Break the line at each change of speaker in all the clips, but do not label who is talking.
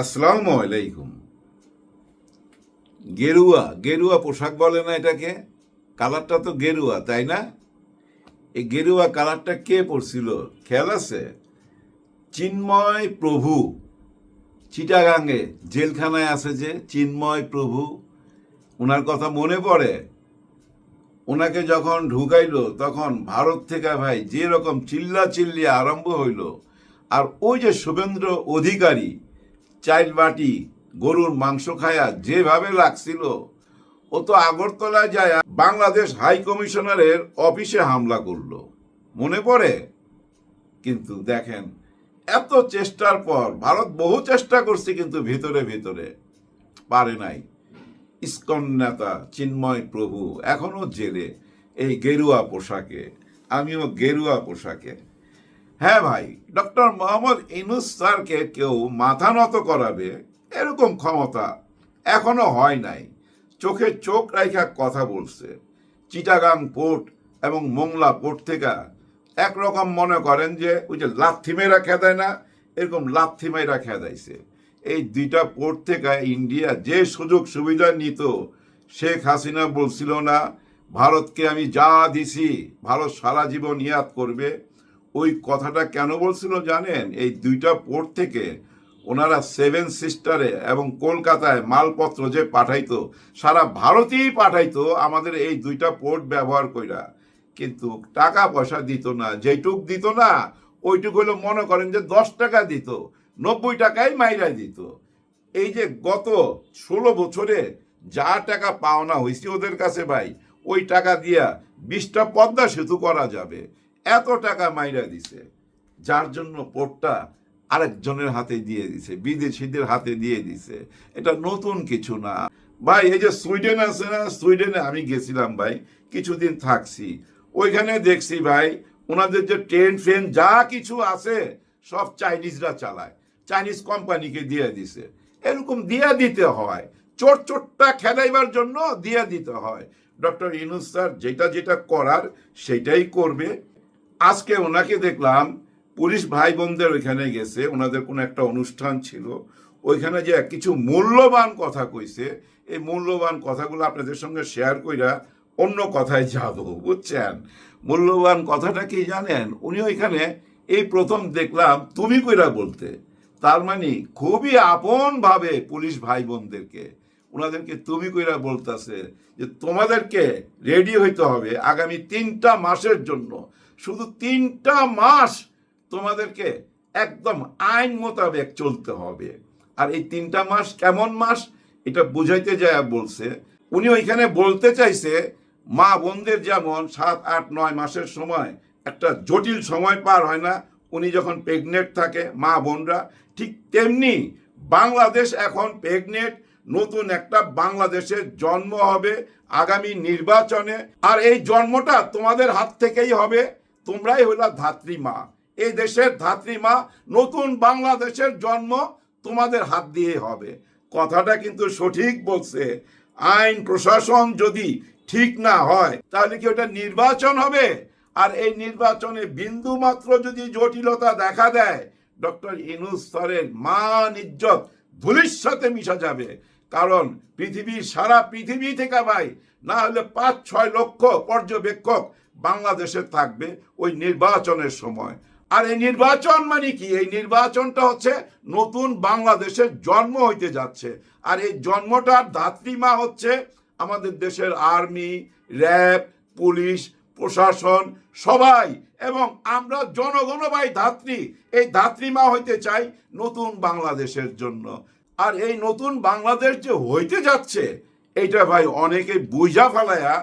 আসসালামু আলাইকুম। গেরুয়া গেরুয়া পোশাক বলে না এটাকে? কালারটা তো গেরুয়া, তাই না? এই গেরুয়া কালারটা কে পরছিল? খেয়াল আছে? চিন্ময় প্রভু। চিটাগাঙ্গে জেলখানায় আছে যে চিন্ময় প্রভু। ওনার কথা মনে পড়ে? ওনাকে যখন ঢুকাইলো, তখন ভারত থেকে ভাই যে রকম চিল্লা চিল্লি আরম্ভ হইল, আর ওই যে শুভেন্দ্র অধিকারী চাইল বাটি, গরুর মাংস খায়া যেভাবে লাগছিল, ও তো আগরতলায় যায় বাংলাদেশ হাই কমিশনারের অফিসে হামলা করল। মনে পড়ে? কিন্তু দেখেন, এত চেষ্টার পর ভারত বহু চেষ্টা করছে কিন্তু ভিতরে ভিতরে। পারে নাই। ইস্কন নেতা চিন্ময় প্রভু এখনও জেলে এই গেরুয়া পোশাকে। আমিও গেরুয়া পোশাকে। হ্যাঁ ভাই, ডক্টর মোহাম্মদ ইনুস স্যারকে কেউ মাথা নত করাবে এরকম ক্ষমতা এখনও হয় নাই। চোখে চোখ রাইখা কথা বলছে। চিটাগাং পোর্ট এবং মোংলা পোর্ট থেকে একরকম মনে করেন যে ওই যে লাথি মেয়েরা খেদায় না, এরকম লাথি মেয়েরা খেদাইছে। এই দুইটা পোর্ট থেকে ইন্ডিয়া যে সুযোগ সুবিধা নিত, শেখ হাসিনা বলছিল না, ভারতকে আমি যা দিছি ভারত সারা জীবন ইয়াদ করবে ওই কথাটা কেন বলছিল জানেন? এই দুইটা পোর্ট থেকে ওনারা সেভেন সিস্টারে এবং কলকাতায় মালপত্র যে পাঠাইতো, সারা ভারতেই পাঠাইতো আমাদের এই দুইটা পোর্ট ব্যবহার কইরা। কিন্তু টাকা পয়সা দিত না যেটুক দিত না, ওইটুক হলো মনে করেন যে দশ টাকা দিত, নব্বই টাকাই মাইরা দিত। এই যে গত ষোলো বছরে যা টাকা পাওনা হয়েছে ওদের কাছে ভাই, ওই টাকা দিয়া বিশটা পদ্মা সেতু করা যাবে। এত টাকা মাইরা দিছে, যার জন্য পোর্টটা আরেকজনের হাতে দিয়ে দিছে, বিদেশিদের হাতে দিয়ে দিছে। এটা নতুন কিছু না। ভাই, এই যে সুইডেন আছে না, সুইডেনে আমি গেছিলাম ভাই, কিছুদিন থাকছি। ওইখানে দেখছি ভাই, ওনাদের যে ট্রেন, ফ্রেন, যা কিছু আছে, সব চাইনিজরা চালায়। চাইনিজ কোম্পানিকে দিয়ে দিছে। এরকম দিয়ে দিতে হয়। চোট চোটটা খেলাইবার জন্য দিয়ে দিতে হয়। ডক্টর ইনুস স্যার, যেটা যেটা করার, সেটাই করবে। আজকে ওনাকে দেখলাম, পুলিশ ভাই বোনদের ওইখানে গেছে, ওনাদের কোনো একটা অনুষ্ঠান ছিল। ওইখানে যে কিছু মূল্যবান কথা কইছে, এই মূল্যবান কথাগুলো আপনাদের সঙ্গে শেয়ার কইরা অন্য কথায় যাব, বুঝছেন? মূল্যবান কথাটা কি জানেন? উনি ওইখানে এই প্রথম দেখলাম, তুমি কইরা বলতে। তার মানে খুবই আপন ভাবে পুলিশ ভাই বোনদেরকে ওনাদেরকে তুমি কইরা বলতেছে যে, তোমাদেরকে রেডি হইতে হবে আগামী তিনটা মাসের জন্য। শুধু তিনটা মাস তোমাদেরকে একদম আইন মোতাবেক চলতে হবে। আর এই তিনটা মাস কেমন মাস? এটা বুঝাইতে যায় বলছে, উনি ওইখানে বলতে চাইছে, মা বোনদের যেমন সাত, আট, নয় মাসের সময় একটা জটিল সময় পার হয় না, উনি যখন প্রেগনেন্ট থাকে, মা বোনরা ঠিক তেমনি বাংলাদেশ এখন প্রেগনেন্ট, নতুন একটা বাংলাদেশের জন্ম হবে আগামী নির্বাচনে। আর এই জন্মটা তোমাদের হাত থেকেই হবে। তোমরাই হইলা ধাত্রী মা। এই দেশের ধাত্রী মা, নতুন বাংলাদেশের জন্ম তোমাদের হাত দিয়ে হবে। কথাটা কিন্তু সঠিক বলছে। আইন, প্রশাসন যদি ঠিক না হয়, তাহলে কি ওটা নির্বাচন হবে? আর এই নির্বাচনে বিন্দু মাত্র যদি জটিলতা দেখা দেয়, ডক্টর ইনুস স্যারের মান, ইজ্জত ধুলির সাথে মিশা যাবে। কারণ পৃথিবীর সারা পৃথিবী থেকে ভাই, না হলে পাঁচ ছয় লক্ষ পর্যবেক্ষক বাংলাদেশে থাকবে ওই নির্বাচনের সময়। আর এই নির্বাচন মানে কি? এই নির্বাচনটা হচ্ছে নতুন বাংলাদেশের জন্ম হইতে যাচ্ছে। আর এই জন্মটার ধাত্রীমা হচ্ছে আমাদের দেশের আর্মি, র্যাব, পুলিশ, প্রশাসন, সবাই। এবং আমরা জনগণ ভাই ধাত্রী। এই ধাত্রীমা হইতে চাই নতুন বাংলাদেশের জন্য। আর এই নতুন বাংলাদেশ যে হইতে যাচ্ছে, এইটা ভাই অনেকে বুঝা ফেলায়া,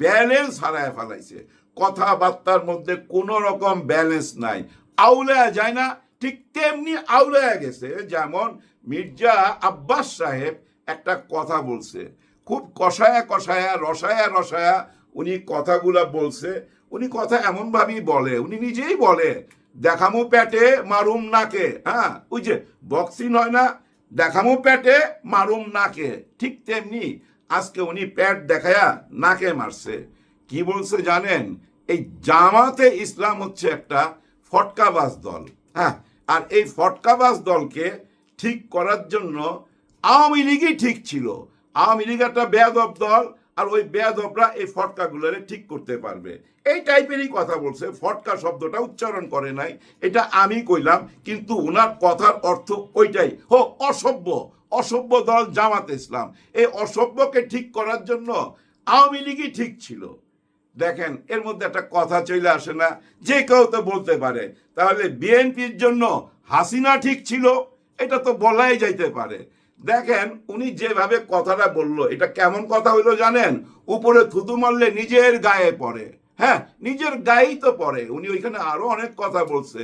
ব্যালেন্স হারায় ফেলাইছে। কথাবার্তার মধ্যে কোনো রকম ব্যালেন্স নাই। আউলায়া যায় না, ঠিক তেমনি আউলায়া গেছে। যেমন মির্জা আব্বাস সাহেব একটা কথা বলছে। খুব কষায়া কষায়া, রসায়া রসায়া উনি কথাগুলা বলছে। উনি কথা এমনভাবেই বলে, উনি নিজেই বলে, দেখামো প্যাটে মারুম নাকে। হ্যাঁ ওই যে বক্সিং হয় না, দেখামো প্যাটে মারুম নাকে। ঠিক তেমনি আজকে উনি প্যাট দেখায়া নাকে মারছে। কি বলছে জানেন? এই জামাতে ইসলাম হচ্ছে একটা ফটকাবাজ দল হ্যাঁ? আর এই ফটকাবাজ দলকে ঠিক করার জন্য আওয়ামী লীগই ঠিক ছিল। আওয়ামী লীগ একটা বেয়াদব দল, আর ওই বেয়াদবরা এই ফটকাগুলোরে ঠিক করতে পারবে। এই টাইপেরই কথা বলছে। ফটকা শব্দটা উচ্চারণ করে নাই, এটা আমি কইলাম, কিন্তু ওনার কথার অর্থ ওইটাই। হো, অসভ্য অসভ্য দল জামাত ইসলাম। এই অসভ্যকে ঠিক করার জন্য আওয়ামী লীগই ঠিক ছিল। দেখেন, এর মধ্যে একটা কথা চলে আসে না, যে কেউ তো বলতে পারে। তাহলে বিএনপির জন্য হাসিনা ঠিক ছিল, এটা তো বলাই যাইতে পারে। দেখেন, উনি যেভাবে কথাটা বলল, এটা কেমন কথা হইল জানেন? উপরে থুতু মারলে নিজের গায়ে পড়ে। হ্যাঁ নিজের গায়েই তো পড়ে। উনি ওইখানে আরও অনেক কথা বলছে,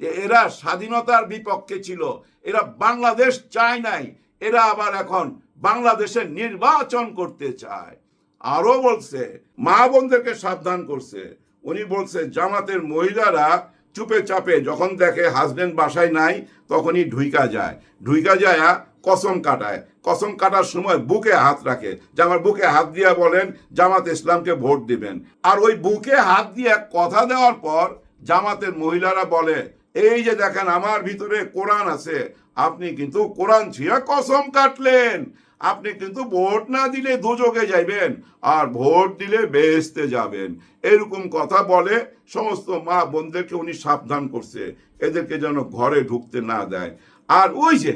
যে এরা স্বাধীনতার বিপক্ষে ছিল, এরা বাংলাদেশ চায় নাই, এরা আবার এখন বাংলাদেশের নির্বাচন করতে চায়। আরও বলছে, মা বোনদেরকে সাবধান করছে। উনি বলছে, জামাতের মহিলারা চুপে চাপে যখন দেখে হাজবেন্ড বাসায় নাই, তখনই ঢুইকা যায়। ঢুইকা যায় কসম কাটায়। কসম কাটার সময় বুকে হাত রাখে। যে আমার বুকে হাত দিয়া বলেন, জামাত ইসলামকে ভোট দিবেন। আর ওই বুকে হাত দিয়ে কথা দেওয়ার পর জামাতের মহিলারা বলে, এই যে দেখেন, আমার ভিতরে কোরআন আছে। আপনি কিন্তু কোরআন ছিয়া কসম কাটলেন। আপনি কিন্তু ভোট না দিলে দুযোগে যাইবেন, আর ভোট দিলে বেহেস্তে যাবেন। এরকম কথা বলে সমস্ত মা বোনদেরকে উনি সাবধান করছে, এদেরকে যেন ঘরে ঢুকতে না দেয়। আর ওই যে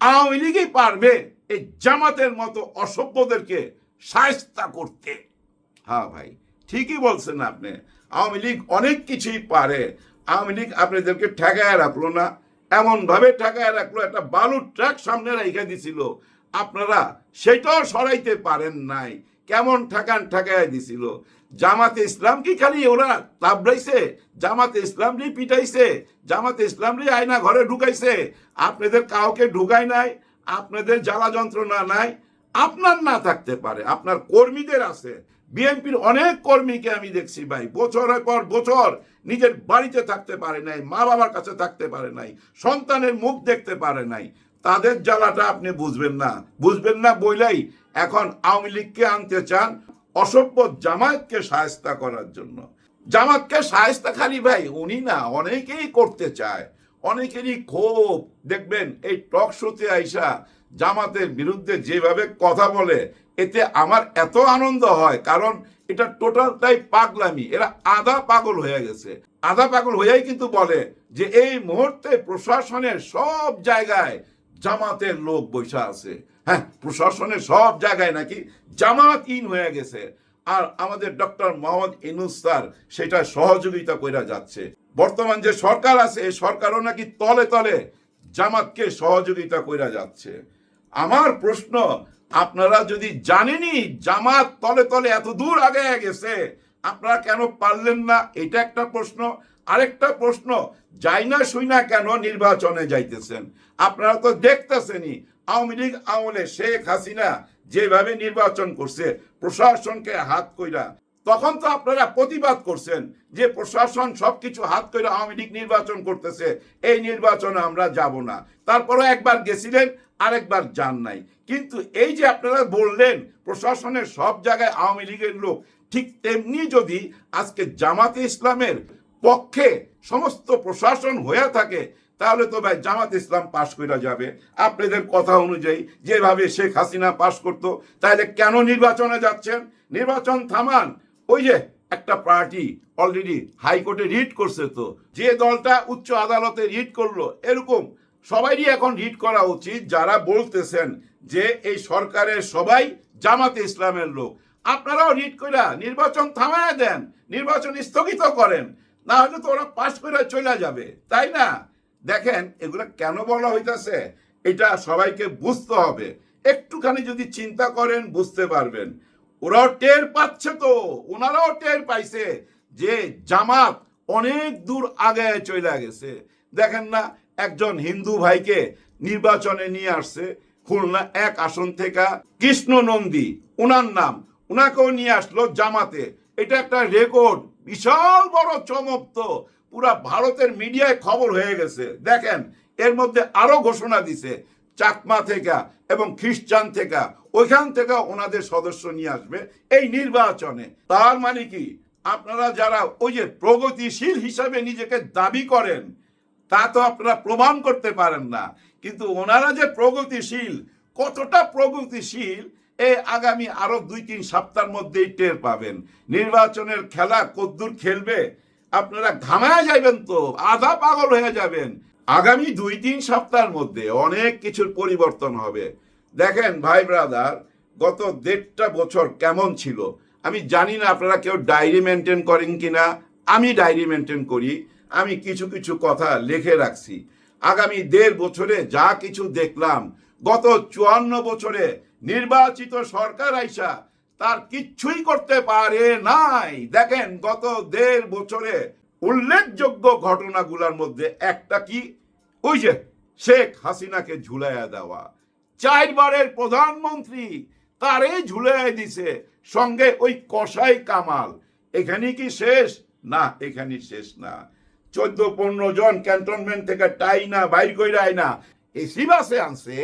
আওয়ামী লীগই পারবে এই জামাতের মতো অসভ্যদেরকে সায়স্তা করতে। হ্যাঁ ভাই, ঠিকই বলছেন আপনি। আওয়ামী লীগ অনেক কিছুই পারে। আওয়ামী লীগ আপনাদেরকে ঠেকায় রাখল না। এমন ভাবে ঠেকায় রাখল, একটা বালুর ট্রাক সামনে রেখে দিছিল। আপনারা সেটাও সরাইতে পারেন নাই। কেমন ঠেকান ঠেকায় দিছিল। জামাতে ইসলাম কি খালি ওরা তাবড়াইছে? জামাতে ইসলাম রে পিটাইছে? জামাতে ইসলাম রে আয়না ঘরে ঢুকাইছে? আপনাদের কাউকে ঢুকায় নাই? আপনাদের জ্বালা যন্ত্রণা নাই? আপনার না থাকতে পারে, আপনার কর্মীদের আছে। বিএনপির অনেক কর্মীকে আমি দেখছি ভাই, বছরের পর বছর নিজের বাড়িতে থাকতে পারে নাই মা বাবার কাছে থাকতে পারে নাই, সন্তানের মুখ দেখতে পারে নাই। তাদের জ্বালাটা আপনি বুঝবেন না। বুঝবেন না বইলাই এখন আওয়ামী লীগকে আনতে চান অসভ্য জামায়াতকে সায়স্তা করার জন্য। জামাতকে সায়স্তা খালি ভাই, উনি না অনেকেই করতে চায়। অনেকেরই ক্ষোভ। দেখবেন এই টক শোতে আইসা জামাতের বিরুদ্ধে যেভাবে কথা বলে, এতে আমার এত আনন্দ হয়, কারণ এটা টোটালটাই পাগলামি। এরা আধা পাগল হয়ে গেছে। আধা পাগল হয়েই কিন্তু বলে যে এই মুহূর্তে প্রশাসনের সব জায়গায় জামাতের লোক বৈশা আছে। হ্যাঁ প্রশাসনের সব জায়গায় নাকি জামাত ইন হয়ে গেছে। আর আমাদের ডক্টর মোহাম্মদ ইনুস স্যার সেটা সহযোগিতা কইরা যাচ্ছে। বর্তমান যে সরকার আছে, এই সরকারও নাকি তলে তলে জামাতকে সহযোগিতা কইরা যাচ্ছে। আমার প্রশ্ন, আপনারা যদি জানেনই জামাত তলে তলে এত দূর আগে গেছে, আপনারা কেন পারলেন না? এটা একটা প্রশ্ন। আরেকটা প্রশ্ন যাই না শুই না কেন নির্বাচনে যাইতেছেন? আপনারা তো দেখতেছেনই, আওয়ামী লীগ আমলে শেখ হাসিনা যেভাবে নির্বাচন করছে, প্রশাসনকে হাত কইরা। তখন তো আপনারা প্রতিবাদ করছেন যে প্রশাসন সবকিছু হাত করে আওয়ামী লীগ নির্বাচন করতেছে, এই নির্বাচনে আমরা যাব না। তারপরে একবার গেছিলেন, আরেকবার যান নাই। কিন্তু এই যে আপনারা বললেন, প্রশাসনের সব জায়গায় আওয়ামী লীগের লোক, ঠিক তেমনি যদি আজকে জামাতে ইসলামের পক্ষে সমস্ত প্রশাসন হয়ে থাকে, তাহলে তো ভাই জামাত ইসলাম পাশ করে যাবে। আপনাদের কথা অনুযায়ী যেভাবে শেখ হাসিনা পাশ করতো, তাহলে কেন নির্বাচনে যাচ্ছেন? নির্বাচন থামান, ওই যে একটা পার্টি অলরেডি হাইকোর্টে রিট করছে তো, যে দলটা উচ্চ আদালতে রিট করল, এরকম সবাইরই এখন রিট করা উচিত, যারা বলতেছেন যে এই সরকারের সবাই জামাতে ইসলামের লোক। আপনারাও রিট কইরা নির্বাচন থামায় দেন, নির্বাচন স্থগিত করেন। না হলে তো ওরা পাশ করে চলে যাবে, তাই না? দেখেন, এগুলো কেন বলা হইতাছে? এটা সবাইকে বুঝতে হবে। একটুখানি যদি চিন্তা করেন, বুঝতে পারবেন। ওরাও টের পাচ্ছে তো, ওনারাও টের পাইছে যে জামাত অনেক দূর আগে চলে গেছে। দেখেন না, একজন হিন্দু ভাইকে নির্বাচনে নিয়ে আসছে, খুলনা এক আসন থেকে কৃষ্ণ নন্দী উনার নাম। উনাকেও নিয়ে আসলো জামাতে। এটা একটা রেকর্ড বিশাল বড় চমক তো। পুরা ভারতের মিডিয়ায় খবর হয়ে গেছে। দেখেন, এর মধ্যে আরও ঘোষণা দিছে, চাকমা থেকে এবং খ্রিস্টান থেকে। ওইখান থেকে ওনাদের সদস্য নিয়ে আসবে এই নির্বাচনে। তার মানে কি? আপনারা যারা ওই যে প্রগতিশীল হিসাবে নিজেকে দাবি করেন, তা তো আপনারা প্রমাণ করতে পারেন না। কিন্তু ওনারা যে প্রগতিশীল, কতটা প্রগতিশীল এই আগামী আরও দুই, তিন সপ্তাহের মধ্যেই টের পাবেন। নির্বাচনের খেলা কদ্দুর খেলবে, আপনারা ঘামায় যাবেন তো, আধা পাগল হয়ে যাবেন। আগামী দুই, তিন সপ্তাহের মধ্যে অনেক কিছুর পরিবর্তন হবে। দেখেন, ভাই ব্রাদার, গত দেড়টা বছর কেমন ছিল? আমি জানি না আপনারা কেউ ডায়েরি মেনটেন করেন কিনা। আমি ডায়েরি মেনটেন করি, আমি কিছু কিছু কথা লিখে রাখছি। আগামী দেড় বছরে যা কিছু দেখলাম, গত চুয়ান্ন বছরে নির্বাচিত সরকার আইসা তার কিচ্ছুই করতে পারে নাই। দেখেন গত দেড় বছরে উল্লেখযোগ্য ঘটনাগুলোর মধ্যে একটা কি? ওই যে শেখ হাসিনাকে ঝুলাইয়া দেওয়া। চারবারের প্রধানমন্ত্রী তারে ঝুলাই দিছে, সঙ্গে ওই কসাই কামাল। এখানে কি শেষ? না এখানে শেষ না। চোদ্দ পনেরো জন ক্যান্টনমেন্ট থেকে টাই না বাইর কইরা আইনা। এসি বাসে আনছে,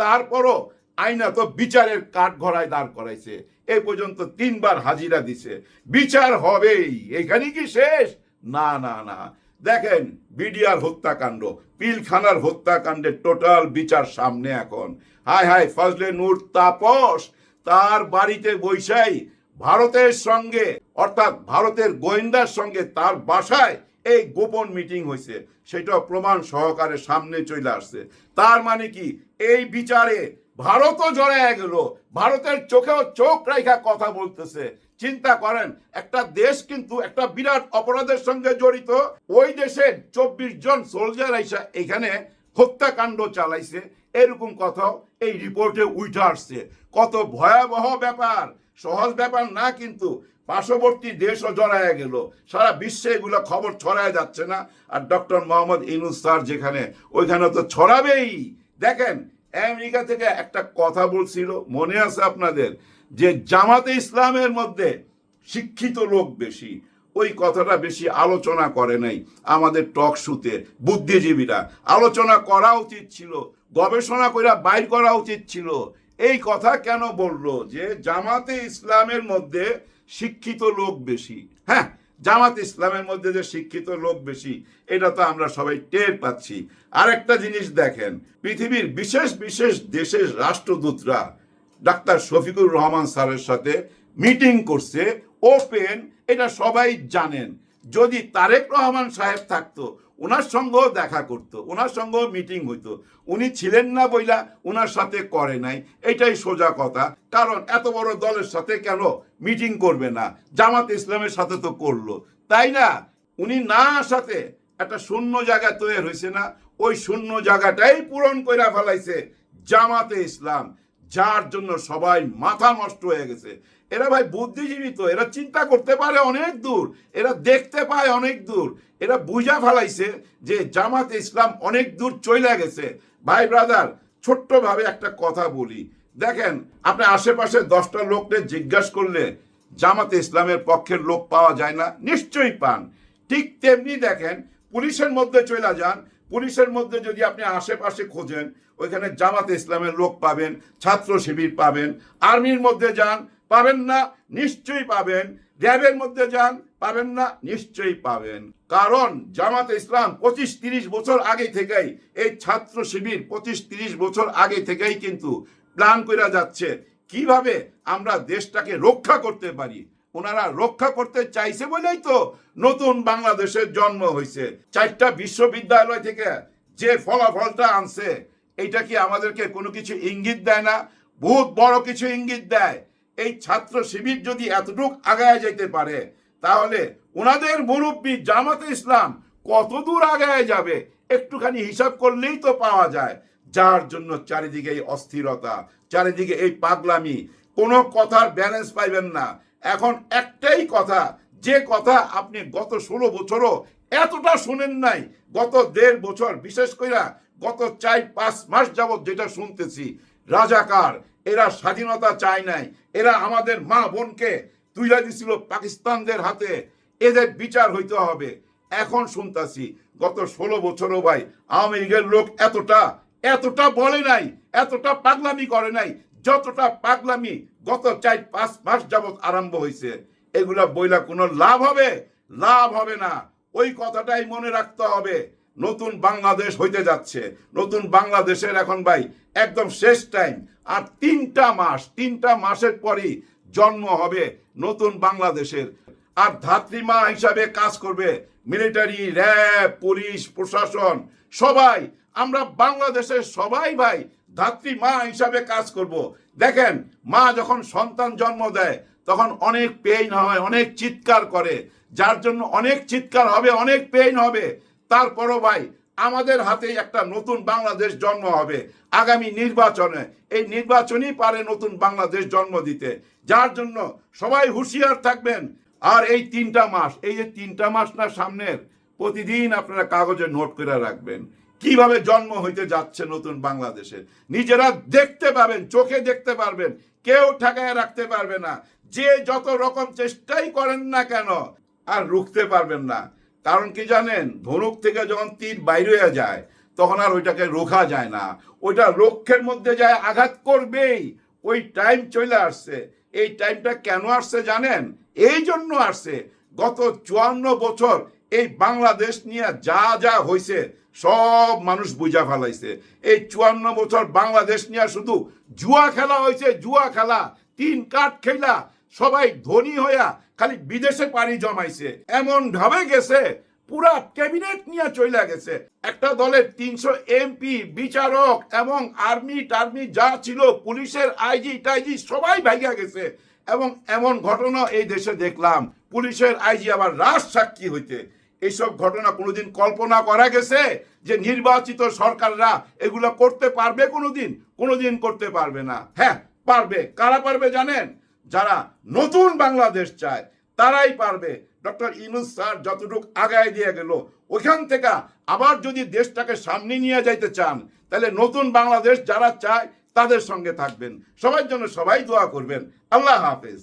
তারপরও আইনা তো বিচারের কাঠ ঘরায় দাঁড় করাইছে। এ পর্যন্ত তিনবার হাজিরা দিছে। বিচার হবেই। এখানে কি শেষ? না না না। দেখেন, বিডিআর হত্যাকাণ্ড, পিলখানার হত্যাকাণ্ডের টোটাল বিচার সামনে এখন। হায় হায়, ফজলে নূর তাপস, তার বাড়িতে বৈশাই ভারতের সঙ্গে, অর্থাৎ ভারতের গোয়েন্দার সঙ্গে তার বাসায় এই গোপন মিটিং হয়েছে সেটা প্রমাণ সহকারে সামনে চলে আসছে। তার মানে কি? এই বিচারে ভারতও জড়ায় গেল। ভারতের চোখেও চোখ রেখা কথা বলতেছে। চিন্তা করেন, একটা দেশ কিন্তু একটা বিরাট অপরাধের সঙ্গে জড়িত। ওই দেশের চব্বিশ জন সোলজার আইসা এখানে হত্যাকাণ্ড চালাইছে। এরকম কথাও এই রিপোর্টে উঠে আসছে। কত ভয়াবহ ব্যাপার, সহজ ব্যাপার না কিন্তু পার্শ্ববর্তী দেশও জড়ায় গেল। সারা বিশ্বে এগুলো খবর ছড়ায় যাচ্ছে না। আর ডক্টর মোহাম্মদ ইনুস স্যার যেখানে, ওইখানে তো ছড়াবেই। দেখেন আমেরিকা থেকে একটা কথা বলছিল, মনে আছে আপনাদের? যে জামাতে ইসলামের মধ্যে শিক্ষিত লোক বেশি। ওই কথাটা বেশি আলোচনা করে নাই আমাদের টক শুতে বুদ্ধিজীবীরা। আলোচনা করা উচিত ছিল, গবেষণা করে বাইর করা উচিত ছিল। এই কথা কেন বলল? যে জামাতে ইসলামের মধ্যে শিক্ষিত লোক বেশি। হ্যাঁ জামাত ইসলামের মধ্যে যে শিক্ষিত লোক বেশি, এটা তো আমরা সবাই টের পাচ্ছি। আরেকটা জিনিস দেখেন, পৃথিবীর বিশেষ বিশেষ দেশের রাষ্ট্রদূতরা ডাক্তার শফিকুর রহমান স্যারের সাথে মিটিং করছে, ওপেন, এটা সবাই জানেন। যদি তারেক রহমান সাহেব থাকতো ওনার সঙ্গেও দেখা করতো ওনার সঙ্গেও মিটিং হইতো। উনি ছিলেন না বইলা ওনার সাথে করে নাই, এটাই সোজা কথা। কারণ এত বড় দলের সাথে কেন মিটিং করবে না? জামাত ইসলামের সাথে তো করল। তাই না? উনি না আসাতে একটা শূন্য জায়গা তৈরি হয়েছে না? ওই শূন্য জায়গাটাই পূরণ করে ফেলাইছে জামাতে ইসলাম, যার জন্য সবাই মাথা নষ্ট হয়ে গেছে। এরা ভাই বুদ্ধিজীবী তো, এরা চিন্তা করতে পারে অনেক দূর, এরা দেখতে পায় অনেক দূর। এরা বুঝা ফেলাইছে যে জামাত ইসলাম অনেক দূর চলে গেছে। ভাই ব্রাদার, ছোট্টভাবে একটা কথা বলি। দেখেন, আপনি আশেপাশে দশটা লোককে জিজ্ঞাসা করলে জামাতে ইসলামের পক্ষের লোক পাওয়া যায় না, নিশ্চয়ই পান। ঠিক তেমনি দেখেন, পুলিশের মধ্যে চলে যান, পুলিশের মধ্যে যদি আপনি আশেপাশে খোঁজেন, ওইখানে জামাতে ইসলামের লোক পাবেন, ছাত্র শিবির পাবেন, আর্মির মধ্যে যান, পাবেন না, নিশ্চয়ই পাবেন। র্যাবের মধ্যে যান পাবেন না, নিশ্চয়ই পাবেন। কারণ জামাতে ইসলাম পঁচিশ তিরিশ বছর আগে থেকেই এই ছাত্র শিবির পঁচিশ তিরিশ বছর আগে থেকেই কিন্তু প্ল্যান করে যাচ্ছে, কীভাবে আমরা দেশটাকে রক্ষা করতে পারি। ওনারা রক্ষা করতে চাইছে বলেই তো নতুন বাংলাদেশের জন্ম হয়েছে চারটা বিশ্ববিদ্যালয় থেকে যে ফলাফলটা আনছে এটা কি আমাদেরকে কোনো কিছু ইঙ্গিত দেয় না? বহুত বড় কিছু ইঙ্গিত দেয়। এই ছাত্র শিবির যদি এতটুক আগায় যেতে পারে তাহলে ওনাদের মুরব্বী জামাতে ইসলাম কত দূর আগায় যাবে? একটুখানি হিসাব করলেই তো পাওয়া যায়। যার জন্য চারিদিকে এই অস্থিরতা, চারিদিকে এই পাগলামি, কোনো কথার ব্যালেন্স পাইবেন না। এখন একটাই কথা, যে কথা আপনি গত ষোলো বছরও এতটা শুনেন নাই, গত দেড় বছর, বিশেষ করে গত চার, পাঁচ মাস যাবৎ যেটা শুনতেছি, রাজাকার, এরা স্বাধীনতা চায় নাই, এরা আমাদের মা বোনকে তুইলা দিছিল পাকিস্তানদের হাতে। এদের বিচার হইতে হবে। এখন শুনতাছি, গত ষোলো বছরও ভাই আওয়ামী লীগের লোক এতটা এতটা বলে নাই, এতটা পাগলামি করে নাই, যতটা পাগলামি গত চার, পাঁচ মাস যাবৎ আরম্ভ হয়েছে এগুলা বইলা কোনো লাভ হবে? লাভ হবে না। ওই কথাটাই মনে রাখতে হবে।
নতুন বাংলাদেশ হইতে যাচ্ছে। নতুন বাংলাদেশের এখন ভাই একদম শেষ টাইম আর তিনটা মাস, তিনটা মাসের পরই জন্ম হবে নতুন বাংলাদেশের। আর ধাত্রীমা হিসাবে কাজ করবে মিলিটারি র্যাব পুলিশ প্রশাসন, সবাই। আমরা বাংলাদেশের সবাই ভাই ধাত্রী মা হিসাবে কাজ করব। দেখেন, মা যখন সন্তান জন্ম দেয়, তখন অনেক পেইন হয়, অনেক চিৎকার করে। যার জন্য অনেক চিৎকার হবে, অনেক পেইন হবে। তারপরও ভাই আমাদের হাতেই একটা নতুন বাংলাদেশ জন্ম হবে। আগামী নির্বাচনে এই নির্বাচনই পারে নতুন বাংলাদেশ জন্ম দিতে। যার জন্য সবাই হুঁশিয়ার থাকবেন। আর এই তিনটা মাস, এই যে তিনটা মাস না সামনের, প্রতিদিন আপনারা কাগজে নোট করে রাখবেন। কীভাবে জন্ম হইতে যাচ্ছে নতুন বাংলাদেশের নিজেরা দেখতে পাবেন, চোখে দেখতে পারবেন। কেউ ঠেকায় রাখতে পারবে না। যে যত রকম চেষ্টাই করেন না কেন, আর রুখতে পারবেন না। কারণ কি জানেন? ধনুক থেকে যখন তীর বাইরে হয়ে যায়, তখন আর ওইটাকে রোখা যায় না। ওইটা লক্ষ্যের মধ্যে যায়, আঘাত করবেই। ওই টাইম চলে আসছে। এই টাইমটা কেন আসছে জানেন? এই জন্য আসছে। গত চুয়ান্ন বছর এই বাংলাদেশ নিয়ে যা যা হয়েছে সব মানুষ বুঝা ফেলাইছে। এই চুয়ান্ন বছর বাংলাদেশ নিয়ে শুধু জুয়া খেলা হয়েছে জুয়া খেলা। তিন কাঠ খেলা সবাই ধনী হইয়া খালি বিদেশে পাড়ি জমাইছে। এমন ভাবে গেছে, পুরা ক্যাবিনেট নিয়ে চলে গেছে। একটা দলের তিনশো এমপি, বিচারক এবং আর্মি টার্মি যা ছিল, পুলিশের আইজি টাইজি সবাই ভাইগা গেছে। এবং এমন ঘটনা এই দেশে দেখলাম। পুলিশের আইজি আবার রাজ সাক্ষী হইতে। এইসব ঘটনা কোনোদিন কল্পনা করা গেছে যে নির্বাচিত সরকাররা এগুলো করতে পারবে কোনোদিন? কোনোদিন করতে পারবে না। হ্যাঁ পারবে। কারা পারবে জানেন? যারা নতুন বাংলাদেশ চায়, তারাই পারবে। ডক্টর ইনুস স্যার যতটুকু আগায় দিয়ে গেল, ওইখান থেকে আবার যদি দেশটাকে সামনে নিয়ে যাইতে চান, তাহলে নতুন বাংলাদেশ যারা চায়, তাদের সঙ্গে থাকবেন। সবার জন্য সবাই দোয়া করবেন। আল্লাহ হাফেজ।